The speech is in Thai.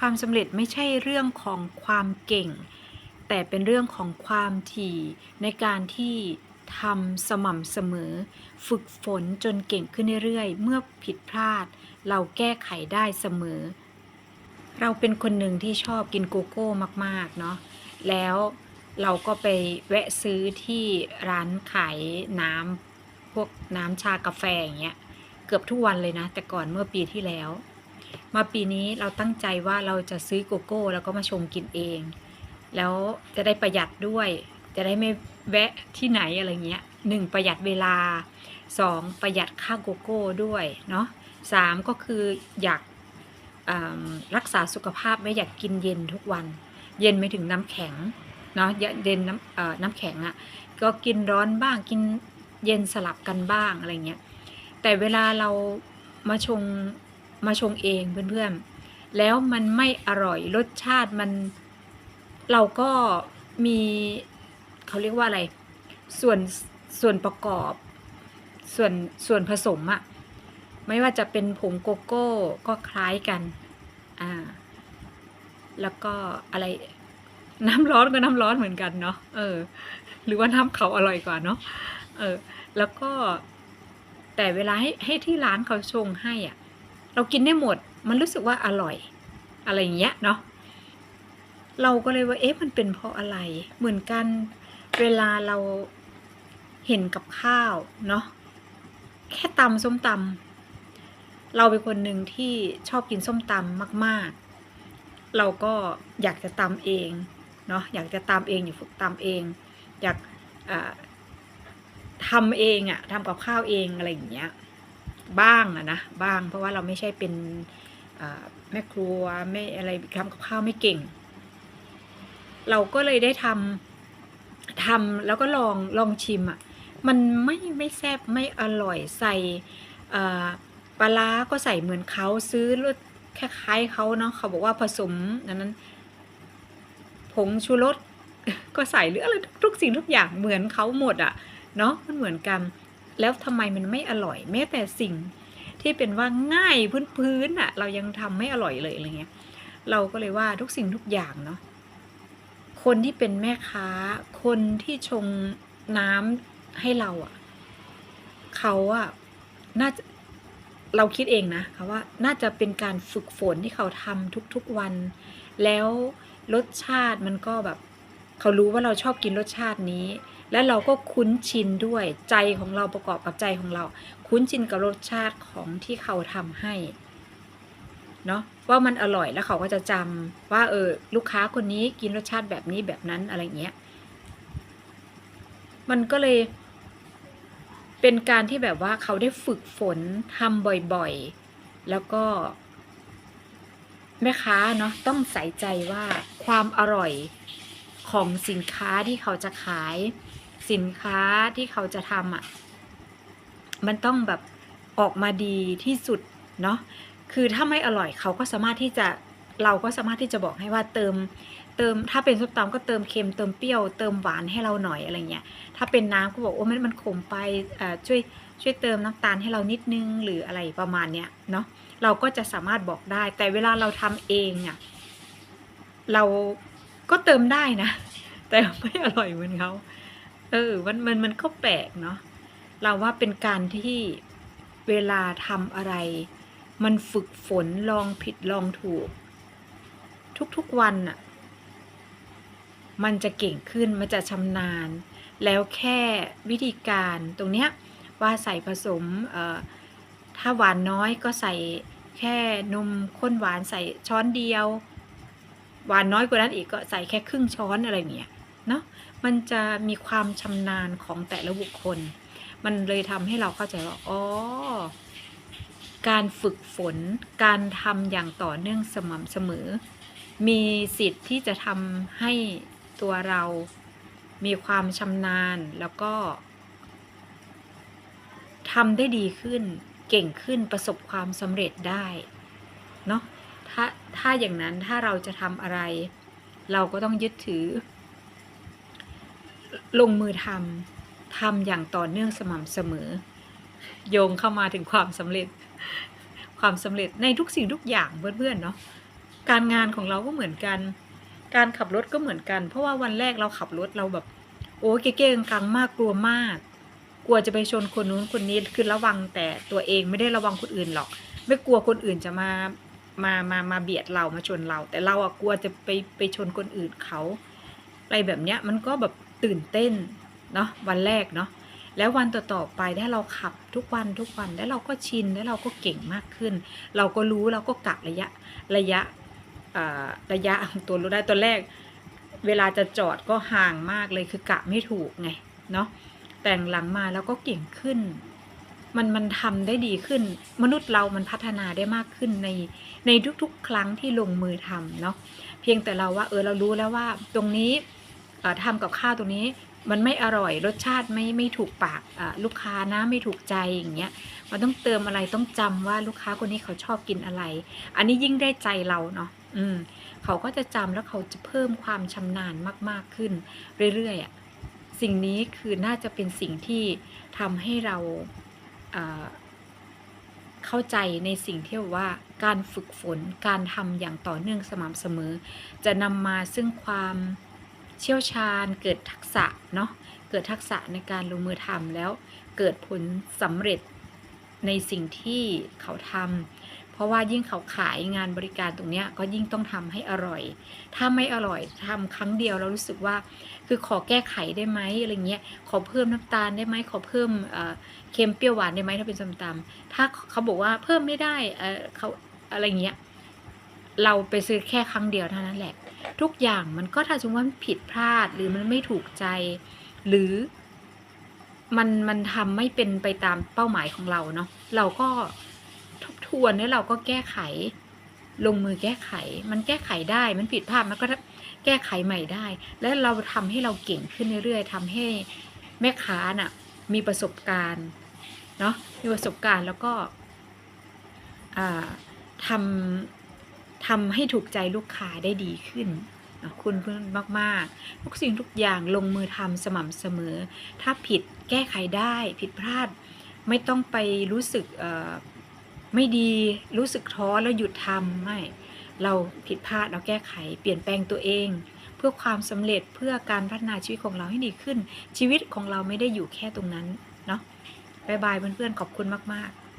ความสำเร็จไม่ใช่เรื่องของความเก่ง แต่เป็นเรื่องของความถี่ในการที่ทำสม่ำเสมอ ฝึกฝนจนเก่งขึ้นเรื่อยๆ เมื่อผิดพลาด เราแก้ไขได้เสมอ เราเป็นคนหนึ่งที่ชอบกินโกโก้มากๆ เนาะแล้วเราก็ไปแวะซื้อที่ร้านขายน้ำพวกน้ำชากาแฟอย่างเงี้ย เกือบทุกวันเลยนะ แต่ก่อนเมื่อปีที่แล้ว มาปีนี้เราตั้งใจว่าเราจะซื้อโกโก้ แล้วก็มาชงกินเอง แล้วจะได้ประหยัดด้วย จะได้ไม่แวะที่ไหนอะไรเงี้ยหนึ่งประหยัดเวลาสองประหยัดค่าโกโก้ด้วยเนาะสามก็คืออยากรักษาสุขภาพไม่อยากกินเย็นทุกวัน เย็นไม่ถึงน้ำแข็งเนาะเย็นน้ำน้ำแข็งอะ่ะก็กินร้อนบ้างกินเย็นสลับกันบ้างอะไรเงี้ยแต่เวลาเรามาชง มาชงเองเพื่อนๆ แล้วมันไม่อร่อยรสชาติมันเราก็มีเขาเรียกว่าอะไร ส่วนส่วนประกอบส่วนส่วนผสมอะไม่ว่าจะเป็นผงโกโก้ก็คล้ายกันอ่าแล้วก็อะไรน้ำร้อนก็น้ำร้อนเหมือนกันเนาะเออ หรือว่าน้ำเขาอร่อยกว่าเนาะเออ แล้วก็แต่เวลาให้ให้ที่ร้านเขาชงให้อะ เรากินได้หมด มันรู้สึกว่าอร่อย อะไรอย่างเงี้ยเนาะเราก็เลยว่าเอ๊ะมันเป็นเพราะอะไร เหมือนกันเวลาเราเห็นกับข้าวเนาะแค่ตำส้มตำเราเป็นคนหนึ่งที่ชอบกินส้มตำมาก ๆ เราก็อยากจะตำเองเนาะอยากจะตำเองอยากฝึกตำเอง อยากทำเองอะทำกับข้าวเองอะไรอย่างเงี้ย บ้างอะนะบ้างเพราะว่าเราไม่ใช่เป็นแม่ครัวไม่อะไรทำกับข้าวไม่เก่ง เราก็เลยได้ทำทำแล้วก็ลองลองชิมอะมันไม่ไม่แซ่บไม่อร่อยใส่ปลาร้าก็ใส่เหมือนเขาซื้อรสคล้ายๆเขาเนาะเขาบอกว่าผสมอันนั้นผงชูรสก็ใส่หรืออะไรทุกสิ่งทุกอย่างเหมือนเขาหมดอะเนาะมันเหมือนกัน แล้วทำไมมันไม่อร่อย แม้แต่สิ่งที่เป็นว่าง่ายพื้นๆอะเรายังทำไม่อร่อยเลยอะไรเงี้ย เราก็เลยว่าทุกสิ่งทุกอย่างเนาะคนที่เป็นแม่ค้า คนที่ชงน้ำให้เราอะเขาอะน่าจะเราคิดเองนะเขาว่าน่าจะเป็นการฝึกฝนที่เขาทำทุกๆวัน แล้วรสชาติมันก็แบบ เขารู้ว่าเราชอบกินรสชาตินี้ และเราก็คุ้นชินด้วยใจของเราประกอบกับใจของเรา คุ้นชินกับรสชาติของที่เขาทำให้เนาะว่ามันอร่อยแล้วเขาก็จะจำว่าเออลูกค้าคนนี้กินรสชาติแบบนี้แบบนั้นอะไรเงี้ย มันก็เลยเป็นการที่แบบว่าเขาได้ฝึกฝนทำบ่อยๆ แล้วก็แม่ค้าเนาะต้องใส่ใจว่าความอร่อยของสินค้าที่เขาจะขาย สินค้าที่เขาจะทำอะ่ะ มันต้องแบบออกมาดีที่สุดเนาะคือถ้าไม่อร่อยเขาก็สามารถที่จะเราก็สามารถที่จะบอกให้ว่าเติม เติมถ้าเป็นส้มตำก็เติมเค็มเติมเปรี้ยวเติมหวานให้เราหน่อยอะไรเงี้ยถ้าเป็นน้ำก็บอกโอ้มันมันขมไปอ่าช่วยช่วยเติมน้ำตาลให้เรานิดนึงหรืออะไรประมาณเนี้ยเนาะเราก็จะสามารถบอกได้ แต่เวลาเราทำเองอะ่ะเราก็เติมได้นะ แต่ไม่อร่อยเหมือนเขา เออมันมันมันก็แปลกเนาะเราว่าเป็นการที่เวลาทำอะไร มันฝึกฝนลองผิดลองถูก ทุกๆวันอะมันจะเก่งขึ้นมันจะชำนาญ แล้วแค่วิธีการตรงเนี้ยว่าใส่ผสมเอ่อถ้าหวานน้อยก็ใส่แค่นมข้นหวานใส่ช้อนเดียว หวานน้อยกว่านั้นอีกก็ใส่แค่ครึ่งช้อนอะไรเงี้ย เนาะมันจะมีความชำนาญของแต่ละบุคคล มันเลยทำให้เราเข้าใจว่าอ๋อการฝึกฝน การทำอย่างต่อเนื่องสม่ำเสมอ มีสิทธิ์ที่จะทำให้ตัวเรามีความชำนาญแล้วก็ทำได้ดีขึ้นเก่งขึ้นประสบความสำเร็จได้เนาะถ้าถ้าอย่างนั้นถ้าเราจะทำอะไร เราก็ต้องยึดถือ ลงมือทำทำอย่างต่อเนื่องสม่ำเสมอ โยงเข้ามาถึงความสำเร็จ ความสำเร็จในทุกสิ่งทุกอย่างเพื่อนๆเนาะการงานของเราก็เหมือนกัน การขับรถก็เหมือนกัน เพราะว่าวันแรกเราขับรถเราแบบ โอ้เก๊ๆกังมากกลัวมาก กลัวจะไปชนคนนู้นคนนี้คือระวังแต่ตัวเองไม่ได้ระวังคนอื่นหรอก ไม่กลัวคนอื่นจะมามามามาเบียดเรามาชนเรา แต่เราอะกลัวจะไปไปชนคนอื่นเขาอะไรแบบเนี้ยมันก็แบบ ตื่นเต้นเนาะวันแรกเนาะแล้ววันต่อๆไปถ้าเราขับทุกวันทุกวันแล้วเราก็ชินแล้วเราก็เก่งมากขึ้น เราก็รู้เราก็กะระยะระยะระยะตัวรู้ได้ตัวแรก เวลาจะจอดก็ห่างมากเลยคือกะไม่ถูกไงเนาะแต่งหลังมาแล้วก็เก่งขึ้น มันมันทำได้ดีขึ้น มนุษย์เรามันพัฒนาได้มากขึ้นในในทุกๆ ครั้งที่ลงมือทำเนาะเพียงแต่เราว่าเออเรารู้แล้วว่าตรงนี้ ทำกับข้าวตรงนี้มันไม่อร่อยรสชาติไม่ไม่ถูกปากลูกค้านะไม่ถูกใจอย่างเงี้ยมันต้องเติมอะไรต้องจำว่าลูกค้าคนนี้เขาชอบกินอะไร อันนี้ยิ่งได้ใจเราเนาะอืมเขาก็จะจำแล้วเขาจะเพิ่มความชำนาญมากๆขึ้น เรื่อยๆอะสิ่งนี้คือน่าจะเป็นสิ่งที่ทำให้เราอ่าเข้าใจในสิ่งที่ว่าการฝึกฝนการทำอย่างต่อเนื่องสม่ำเสมอ จะนำมาซึ่งความ เชี่ยวชาญ เกิดทักษะเนาะเกิดทักษะในการลงมือทำแล้วเกิดผลสำเร็จในสิ่งที่เขาทำเพราะว่ายิ่งเขาขายงานบริการตรงนี้ก็ยิ่งต้องทำให้อร่อย ถ้าไม่อร่อยทำครั้งเดียวเรารู้สึกว่าคือขอแก้ไขได้ไหมอะไรเงี้ยขอเพิ่มน้ำตาลได้ไหมขอเพิ่มเเค็มเปรี้ยวหวานได้ไหมถ้าเป็นส้มตำถ้าเขาบอกว่าเพิ่มไม่ได้เเขาอะไรเงี้ยเราไปซื้อแค่ครั้งเดียวเท่านั้นแหละ ทุกอย่างมันก็ถ้าสมมติว่าผิดพลาดหรือมันไม่ถูกใจ หรือมันมันทำไม่เป็นไปตามเป้าหมายของเราเนาะเราก็ทบทวนแล้วเราก็แก้ไข ลงมือแก้ไข มันแก้ไขได้ มันผิดพลาดมันก็แก้ไขใหม่ได้ แล้วเราทำให้เราเก่งขึ้นเรื่อยๆทำให้แม่ค้าน่ะ มีประสบการณ์เนาะมีประสบการณ์แล้วก็ทำ ทำให้ถูกใจลูกค้าได้ดีขึ้นคุณเพื่อนมากๆ ทุกสิ่งทุกอย่างลงมือทำสม่ำเสมอ ถ้าผิดแก้ไขได้ผิดพลาด ไม่ต้องไปรู้สึกไม่ดีรู้สึกท้อแล้วหยุดทำไม่เราผิดพลาดเราแก้ไข เปลี่ยนแปลงตัวเอง เพื่อความสำเร็จเพื่อการพัฒนาชีวิตของเราให้ดีขึ้น ชีวิตของเราไม่ได้อยู่แค่ตรงนั้นเนาะบายบายเพื่อนๆขอบคุณมากๆ